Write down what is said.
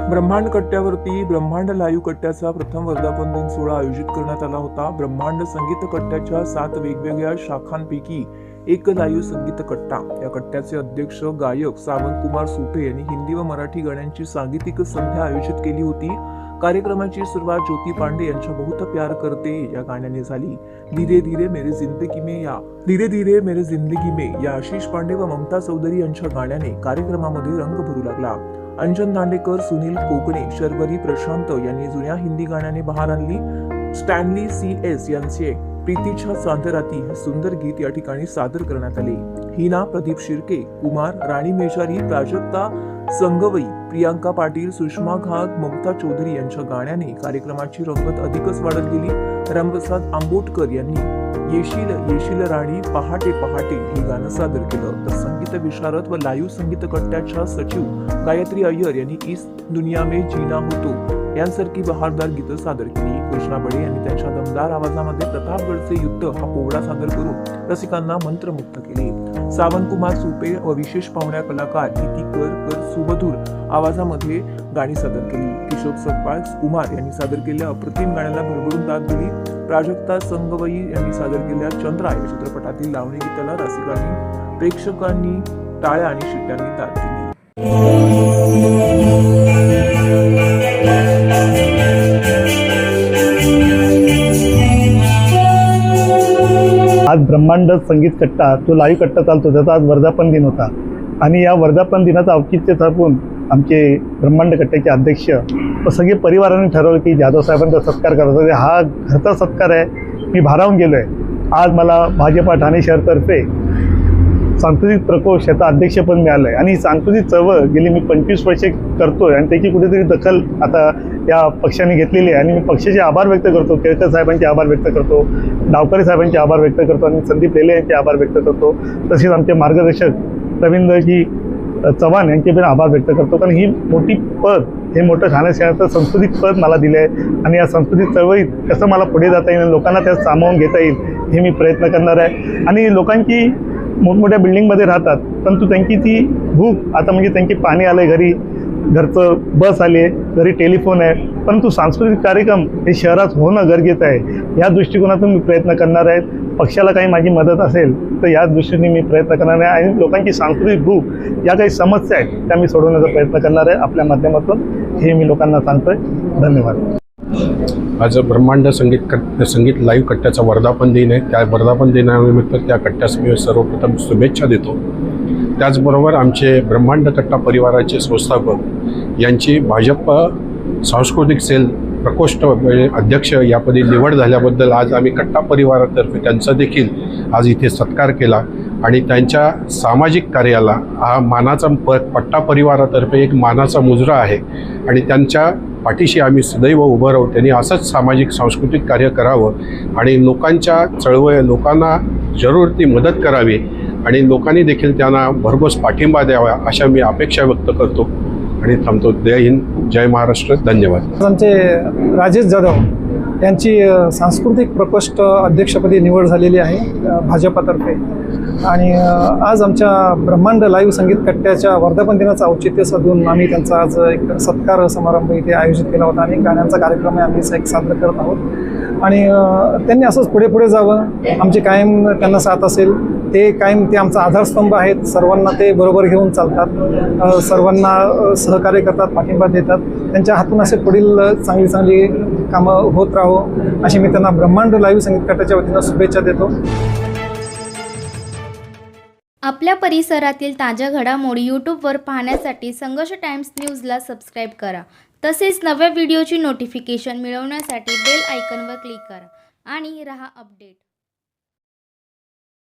ब्रह्मांड कट्ट्यावरती ब्रह्मांड लाईव्ह कट्ट्याचा प्रथम वर्धापन दिन सोहळा आयोजित करण्यात आला होता. ब्रह्मांड संगीत कट्ट्याच्या सात वेगवेगळ्या शाखांपैकी एक लाईव्ह संगीत कट्टा. या कट्ट्याचे अध्यक्ष गायक सावंत कुमार सुपे यांनी हिंदी व मराठी गाण्यांची सांगीतिक संध्या आयोजित केली होती. कार्यक्रमाची सुरुवात ज्योती पांडे यांच्या बहुत प्यार करते या गाण्याने झाली. धीरे धीरे मेरे जिंदगी में या धीरे धीरे मेरे जिंदगी में या आशिष पांडे व ममता चौधरी यांच्या गाण्याने कार्यक्रमामध्ये रंग भरू लागला. अंजन दांडेकर सुनील कोकणे शर्वरी प्रशांत यांनी जुन्या हिंदी गाण्याने बहार आणली. स्टॅनली सी एस यांचे प्रीतीच्या चांदराती हे सुंदर गीत या ठिकाणी सादर करण्यात आले. हिना प्रदीप शिर्के कुमार राणी मेजारी प्राजक्ता संगवई प्रियांका पाटील सुषमा घाग ममता चौधरी यांच्या गाण्याने कार्यक्रमाची रंगत अधिकच वाढत गेली. रामप्रसाद आंबोटकर यांनी येशील येशील राणी पहाटे पहाटे हे गाणं सादर केलं. तर संगीत विशारद व लाईव्ह संगीत कट्ट्याच्या सचिव गायत्री अय्यर यांनी इस दुनिया में जीना होतो यांसारखी बहारदार गीतं सादर केली. कृष्णा बडे यांनी त्यांच्या दमदार आवाजामध्ये प्रतापगडचे युद्ध हा पोवडा सादर करून रसिकांना मंत्रमुग्ध केले. सावंतकुमार सुपे व विशेष पाहुण्या कलाकार इति कर कर सुमधूर आवाजामध्ये गाणी सादर केली. किशोर सपकाळ कुमार यांनी सादर केलेल्या अप्रतिम गाण्याला भरभरून दाद दिली. प्राजक्ता संगवई यांनी सादर केलेल्या चंद्रा या चित्रपटातील लावणी गीताला रसिकांनी प्रेक्षकांनी टाळ्या आणि शिट्ट्यांनी दाद दिली. आज ब्रह्मांड संगीत कट्टा तो लाईव्ह कट्टा चालतो त्याचा आज वर्धापन दिन होता. आणि या वर्धापन दिनाचं औचित्य साधून आमचे ब्रह्मांड कट्ट्याचे अध्यक्ष व सगळे परिवाराने ठरवलं की जाधव साहेबांचा सत्कार करायचा हा घरचा सत्कार आहे. मी भारावून गेलो आहे आज मला भाजपा ठाणे शहरतर्फे सांस्कृतिक प्रकोष्ठ याचं अध्यक्षपद मिळालं आहे आणि सांस्कृतिक चळवळ गेली मी पंचवीस वर्षे करतो आहे आणि त्याची कुठेतरी दखल आता या पक्षाने घेतलेली आहे. आणि मी पक्षाचे आभार व्यक्त करतो. केळकर साहेबांचे आभार व्यक्त करतो. डावकरे साहेबांचे आभार व्यक्त करतो. आणि संदीप लेले यांचे आभार व्यक्त करतो. तसेच आमचे मार्गदर्शक रवींद्रजी चव्हाण यांचे पण आभार व्यक्त करतो. कारण ही मोठी पद हे मोठं ठाणे शहराचं सांस्कृतिक पद मला दिलं आहे आणि या सांस्कृतिक चळवळीत कसं मला पुढे जाता येईल लोकांना त्यात सामावून घेता येईल हे मी प्रयत्न करणार आहे. आणि लोकांची मोठमोठ्या बिल्डिंगमध्ये राहतात परंतु त्यांची ती भूक आता म्हणजे त्यांची पाणी आलं आहे घरी घरचं बस आली आहे घरी टेलिफोन आहे परंतु सांस्कृतिक कार्यक्रम हे शहरात होणं गरजेचं आहे. या दृष्टिकोनातून मी प्रयत्न करणार आहे. पक्षाला काही माझी मदत असेल तर या दृष्टीने मी प्रयत्न करणार आहे आणि लोकांची सांस्कृतिक भूक या काही समस्या आहेत त्या मी सोडवण्याचा प्रयत्न करणार आहे. आपल्या माध्यमातून हे मी लोकांना सांगतोय. धन्यवाद. आज ब्रह्मांड संगीत कट्ट संगीत लाईव्ह कट्ट्याचा वर्धापन दिन आहे. त्या वर्धापन दिनानिमित्त त्या कट्ट्यास मी सर्वप्रथम शुभेच्छा देतो. त्याचबरोबर आमचे ब्रह्मांड कट्टा परिवाराचे संस्थापक यांची भाजप सांस्कृतिक सेल प्रकोष्ठ म्हणजे अध्यक्ष यापदी निवड झाल्याबद्दल आज आम्ही कट्टा परिवारातर्फे त्यांचा देखील आज इथे सत्कार केला. आणि त्यांच्या सामाजिक कार्याला हा मानाचा प पट्टा परिवारातर्फे एक मानाचा मुजरा आहे. आणि त्यांच्या पाठीशी आम्ही सदैव उभं राहू. त्यांनी असंच सामाजिक सांस्कृतिक कार्य करावं. आणि लोकांच्या चळवळ लोकांना जरूर ती मदत करावी. आणि लोकांनी देखील त्यांना भरघोस पाठिंबा द्यावा अशा मी अपेक्षा व्यक्त करतो. आणि थांबतो. जय हिंद जय महाराष्ट्र धन्यवाद. आमचे राजेश जाधव यांची सांस्कृतिक प्रकोष्ठ अध्यक्षपदी निवड झालेली आहे भाजपातर्फे. आणि आज आमच्या ब्रह्मांड लाईव्ह संगीत कट्ट्याच्या वर्धापन दिनाचं औचित्य साधून आम्ही त्यांचा आज एक सत्कार समारंभ इथे आयोजित केला होता. आणि गाण्यांचा कार्यक्रम आम्ही एक सादर करत आहोत. आणि त्यांनी असंच पुढे पुढे जावं. आमचे कायम त्यांना साथ असेल. ते कायम ते आमचा आधारस्तंभ आहेत. सर्वांना ते बरोबर घेऊन चालतात. सर्वांना सहकार्य करतात पाठिंबा देतात. त्यांच्या हातून असे पुढील चांगली चांगली कामं होत राहो अशी मी त्यांना ब्रह्मांड लाईव्ह संगीत कट्ट्याच्या वतीनं शुभेच्छा देतो. आपल्या परिसरातील ताज्या घडामोडी यूट्यूबवर पाहण्यासाठी संघर्ष टाइम्स न्यूजला सबस्क्राईब करा. तसेच नव्या व्हिडिओची नोटिफिकेशन मिळवण्यासाठी बेल आयकनवर क्लिक करा. आणि रहा अपडेट